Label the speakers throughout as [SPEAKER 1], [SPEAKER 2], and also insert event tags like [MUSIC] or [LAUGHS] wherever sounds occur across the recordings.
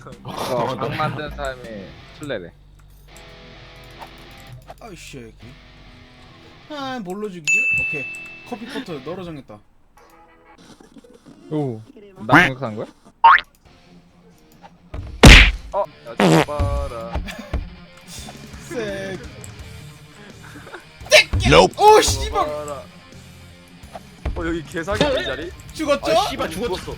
[SPEAKER 1] 그거 방 만든 사람이 술래래.
[SPEAKER 2] 아이씨 여기 아 뭘로 죽이지? 오케이 커피 포트 너로 정했다
[SPEAKER 1] 오. 나 생각한 거야? 어, 야, 죽어봐라. [LAUGHS]
[SPEAKER 2] 쎄오 씨발.
[SPEAKER 3] 어 여기 개사기 이 자리?
[SPEAKER 2] 죽었죠?
[SPEAKER 3] 아 씨발 죽었어.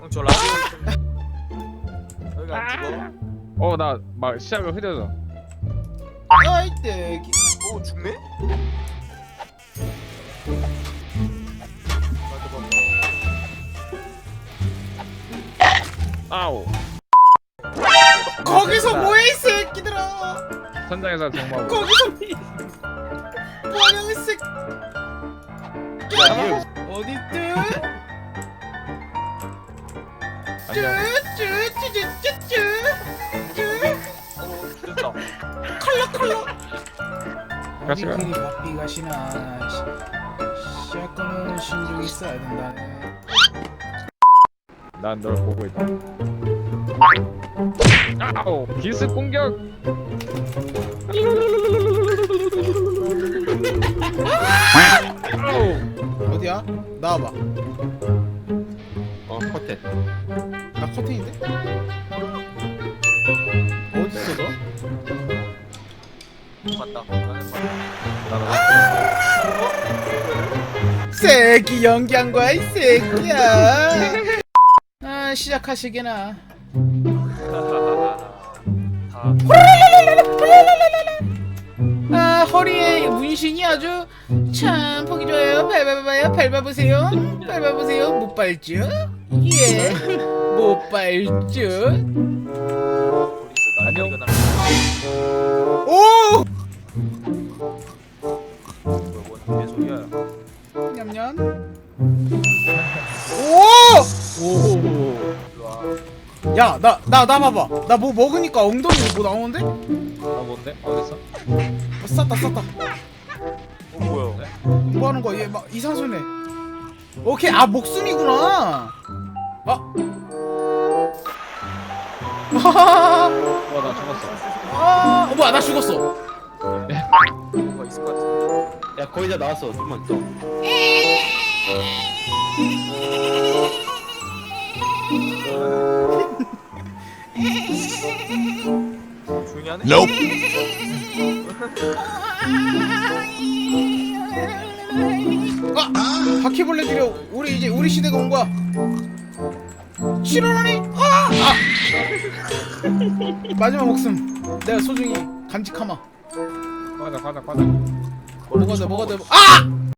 [SPEAKER 3] 형저 라디오 좀- 여기 안 죽어?
[SPEAKER 1] 어, 나 막 시야가 흐려져.
[SPEAKER 2] 아이 떼기
[SPEAKER 3] 오 죽네?
[SPEAKER 1] 아우.
[SPEAKER 2] 거기서 뭐해 이 새끼들아
[SPEAKER 1] 천장에서 정말.
[SPEAKER 2] 거기서 뭐하냐 이 새끼 어딨든 쭈쭈쭈쭈쭈쭈
[SPEAKER 3] 됐다.
[SPEAKER 2] 칼라 칼라
[SPEAKER 1] 같이 가.
[SPEAKER 2] 그리 바삐 가시나 시할 거면 신중히 써야 된다네
[SPEAKER 1] 난널 보고 있다. 아우. 기습 공격. [LAUGHS]
[SPEAKER 2] 나와봐.
[SPEAKER 4] 어 커튼.
[SPEAKER 2] 나 커튼인데? 어딨어 너?
[SPEAKER 3] 맞다.
[SPEAKER 2] 새끼 연기한 거야 이 새끼야. 아 시작하시게나. 다아 허리에 문신이 아주 참 보기 좋아요 밟아봐요 밟아보세요 밟아보세요 못 밟죠? 예 못 밟죠?
[SPEAKER 3] 안녕.
[SPEAKER 2] 오!
[SPEAKER 3] 뭔?
[SPEAKER 2] 냠냠 오! 오!
[SPEAKER 3] 와.
[SPEAKER 2] 야, 나, 나, 나 봐봐. 나 뭐 먹으니까 엉덩이 뭐 나오는데?
[SPEAKER 1] 나 뭔데? 어딨어?
[SPEAKER 2] 어, 쌌다, 쌌다.
[SPEAKER 3] 어 뭐야?
[SPEAKER 2] 뭐 하는 거야? 얘 막 이상소네. 오케이, 아, 목숨이구나. 아. 아,
[SPEAKER 1] 와, 나 죽었어.
[SPEAKER 2] 아, 어, 뭐야, 나 죽었어.
[SPEAKER 3] 뭐가 있을 것 같은데.
[SPEAKER 4] 야 거의 다 나왔어 좀만 더
[SPEAKER 3] 조용히 하네?
[SPEAKER 2] 아, 바퀴벌레들이 우리 이제 우리 시대가 온 거야. 실어라니? 아! 아! 마지막 목숨. 내가 소중히 간직하마.
[SPEAKER 1] 가자, 가자, 가자.
[SPEAKER 2] 뭐가 돼, 뭐가 돼. 아!